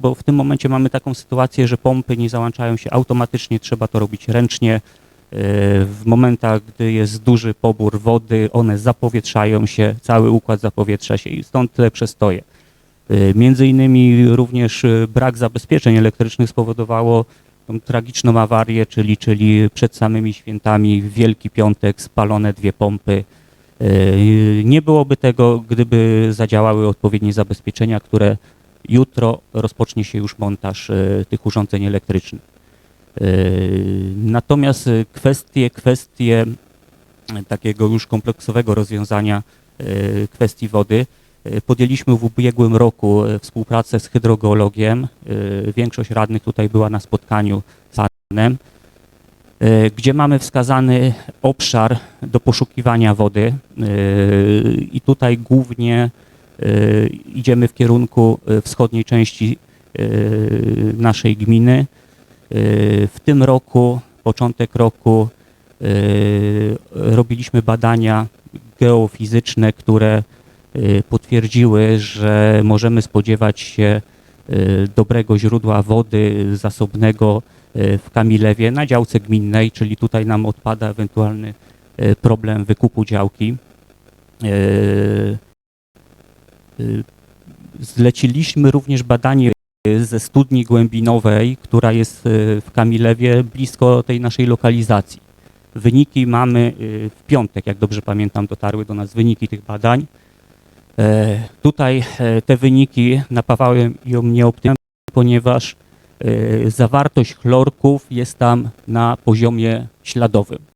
bo w tym momencie mamy taką sytuację, że pompy nie załączają się automatycznie, trzeba to robić ręcznie. E, W momentach, gdy jest duży pobór wody, one zapowietrzają się, cały układ zapowietrza się i stąd te przestoje. E, Między innymi również e, brak zabezpieczeń elektrycznych spowodowało tą tragiczną awarię, czyli, czyli przed samymi świętami w Wielki Piątek spalone dwie pompy. Nie byłoby tego, gdyby zadziałały odpowiednie zabezpieczenia, które jutro rozpocznie się już montaż e, tych urządzeń elektrycznych. E, Natomiast kwestie, kwestie e, takiego już kompleksowego rozwiązania kwestii wody podjęliśmy w ubiegłym roku współpracę z hydrogeologiem. Większość radnych tutaj była na spotkaniu z panem, gdzie mamy wskazany obszar do poszukiwania wody i tutaj głównie idziemy w kierunku e, wschodniej części e, naszej gminy. W tym roku, początek roku, robiliśmy badania geofizyczne, które potwierdziły, że możemy spodziewać się dobrego źródła wody zasobnego w Kamilewie na działce gminnej, czyli tutaj nam odpada ewentualny problem wykupu działki. E, Zleciliśmy również badanie ze studni głębinowej, która jest e, w Kamilewie blisko tej naszej lokalizacji. Wyniki mamy e, w piątek, jak dobrze pamiętam, dotarły do nas wyniki tych badań. E, Tutaj e, te wyniki napawały mnie optymizmem, ponieważ e, zawartość chlorków jest tam na poziomie śladowym.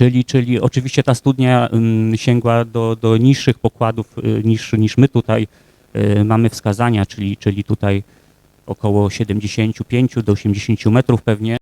Czyli, czyli oczywiście ta studnia sięgła do, do niższych pokładów y, niż, niż my tutaj y, mamy wskazania, czyli, czyli tutaj około 75 do 80 metrów pewnie.